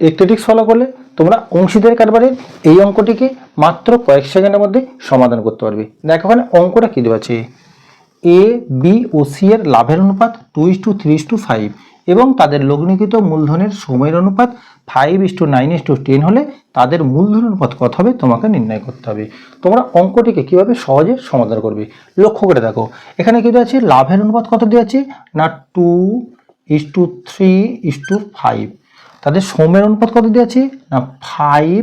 একটেটিক্স follow করলে তোমরা অংশীদারি কারবারের এই অঙ্কটিকে মাত্র কয়েক সেকেন্ডের মধ্যে সমাধান করতে পারবে। দেখো ওখানে অঙ্কটা কী দেওয়া আছে? এ বি ও সি এর লাভের অনুপাত two is to three is to five এবং তাদের লগ্নিকৃত মূলধনের সময়ের অনুপাত five is to nine is to ten হলে তাদের মূলধন অনুপাত কত হবে? তোমাকে নির্ণয় করতে হবে। তোমরা অঙ্কটিকে কীভাবে সহজে সমাধান করবে? লক্ষ্য করে দেখো। এখানে কি দেওয়া আছে? লাভের অনুপাত কত দেওয়া আছে? না two is to three is to five তাদের সময়ের অনুপাত কত দেওয়া আছে না five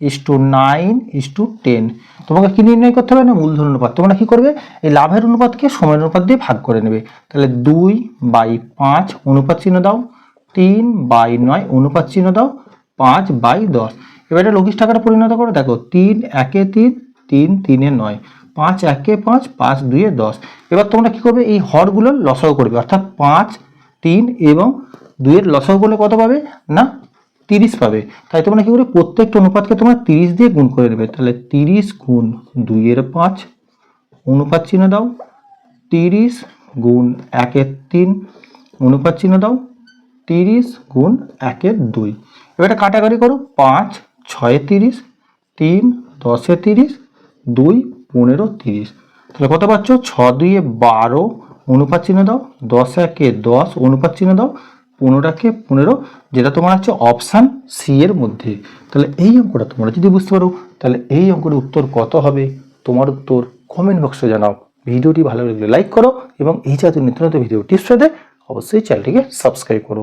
is to nine is to ten তোমাকে কি নির্ণয় করতে হবে? না, মূলধন অনুপাত। তোমরা কি করবে? এই লাভের অনুপাতকে সময়ের অনুপাত দিয়ে ভাগ করে নেবে। তাহলে দুই বাই পাঁচ অনুপাত চিহ্ন দাও। তিন বাই নয় অনুপাত চিহ্ন দাও। পাঁচ বাই দশ। এবার এটা লঘিষ্ঠ আকারে পরিণত করো। দেখো, তিন একে তিন তিন তিনে নয়। পাঁচ একে পাঁচ পাঁচ দুইয়ে দশ। এবার তোমরা কি করবে? এই হরগুলোর লসাগু করবে। অর্থাৎ পাঁচ, তিন এবং দুইয়ের লসাগু করলে কত পাবে? না, তিরিশ পাবে। তাই তোমরা কি করে প্রত্যেকটা অনুপাতকে তোমরা তিরিশ দিয়ে গুণ করে নেবে? তাহলে তিরিশ গুণ দুইয়ের পাঁচ, অনুপাত চিহ্ন দাও। তিরিশ গুণ একের তিন, অনুপাত চিহ্ন দাও। তিরিশ গুণ একের দুই। এবার এটা কাটাকাটি করো। পাঁচ, ছয়ে তিরিশ, তিন, দশে তিরিশ, দুই, পনেরো, তিরিশ। তাহলে কত পাচ্ছ? ছ দুইয়ে বারো, অনুপাত চিহ্ন দাও। দশ একে দশ, অনুপাত চিহ্ন দাও। পনেরোকে পনেরো, যেটা তোমার হচ্ছে অপশান সি এর মধ্যে। তাহলে এই অঙ্কটা তোমরা যদি বুঝতে পারো, তাহলে এই অঙ্কের উত্তর কত হবে? তোমার উত্তর কমেন্ট বক্সে জানাও। ভিডিওটি ভালো লাগলে লাইক করো এবং এই জাতীয় নিত্য নতুন ভিডিও টিপস অবশ্যই চ্যানেলটিকে সাবস্ক্রাইব করো।